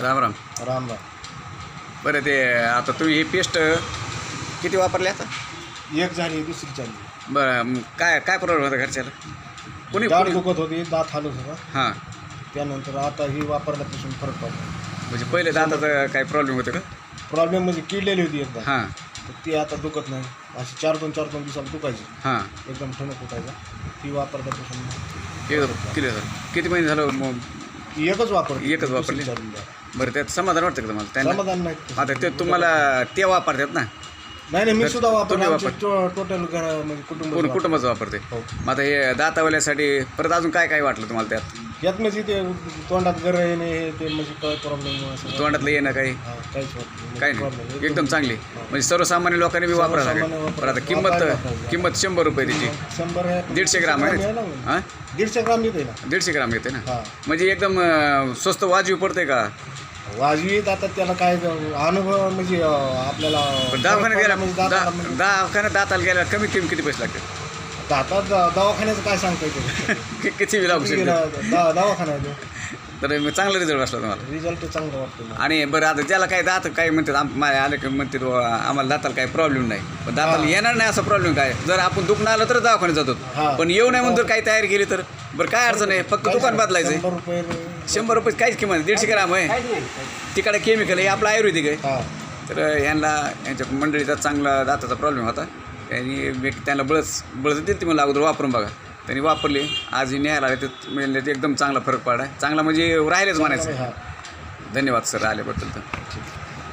राम राम. राम राम. बरं ते आता तुम्ही ही पेस्ट किती वापरली आता? एक झाली दुसरी झाली. बरं काय काय प्रॉब्लेम होता घरच्याला? कुणी दाढ कुणी दुखत होती दात हालत होता. हां. त्यानंतर आता ही वापरल्यापासून फरक पडला. म्हणजे पहिले दाताचा काय प्रॉब्लेम होतं का? प्रॉब्लेम म्हणजे किडलेली होती एकदा. हां. तर ती आता दुखत नाही. अशी चार दोन चार दोन दिवसाला दुखायची. हां. एकदम ठणक उठायचा ती वापरल्यापासून एकदम क्लिअर झालं किती महिने झालं मग? ती एकच वापर एकच वापरली? बरं त्यात समाधान वाटतं का तुम्हाला? त्यांना? समाधान नाही. आता ते तुम्हाला ते वापरतात ना? नाही नाही मी सुद्धा वापर तुम्ही वापर- टोटल घर म्हणजे कुटुंब पूर्ण कुटुंबाचं वापरते. हो. मग आता हे दातावल्यासाठी परत अजून काय काय वाटलं तुम्हाला त्यात? यात म्हणजे ते तोंडात गर येणे हे ते म्हणजे काय प्रॉब्लेम तोंडातलं येणं काही? काहीच होत नाही. काय Problem. नाही. एकदम चांगली. म्हणजे सर्वसामान्य लोकांनी बी वापरायला सर्वसामान्य लागेल वापरा- बरं आता किंमत वापरायला. किंमत शंभर रुपये त्याची शंभर आहे. दीडशे ग्राम आहे ना. हां? दीडशे ग्राम येते ना. दीडशे ग्राम येते ना? हा. म्हणजे एकदम अं, स्वस्त वाजवी पडते का? वाजवीत आता त्याला काय अनुभव म्हणजे आपल्याला दवाखान्यात गेला म्हणजे दाताला म्हणजे दवाखान्यात दाताला गेला कमीत कमी किती पैसे द- दवाखान्याचं काय सांगता येते कि- किती लागू शकते? दवाखान्यात तर मग चांगला रिझल्ट असला तुम्हाला? रिझल्ट चांगला वाटतो मला. आणि बरं आता ज्याला काय दात काय म्हणतात आम- माझ्या आले की म्हणतात "बुवा, आम्हाला दाताला काही प्रॉब्लेम नाही. पण दाताला हा. येणार नाही असा प्रॉब्लेम काय? जर आपण दुखणं आलं तर दवाखान्यात हा. जातो पण येऊ नये म्हणून जर काही तयारी केली तर? बरं काय अडचण आहे? फक्त दुकान? बदलायचं शंभर रुपये शंभर रुपये काहीच किंमत. दीडशे ग्राम आहे. तिकडे केमिकल आहे आपलं आयुर्वेदिक आहे. हा. तर यांना यांच्या मंडळीचा चांगला दाताचा प्रॉब्लेम होता. त्यांनी मी त्यांना बळच बळच दिली ती मला अगोदर वापरून बघा. त्यांनी वापरली आज ही न्यायला आले ते म्हणजे ते एकदम चांगला फरक पडला. चांगला म्हणजे राहिलेच म्हणायचं. धन्यवाद सर. आल्याबद्दल तर.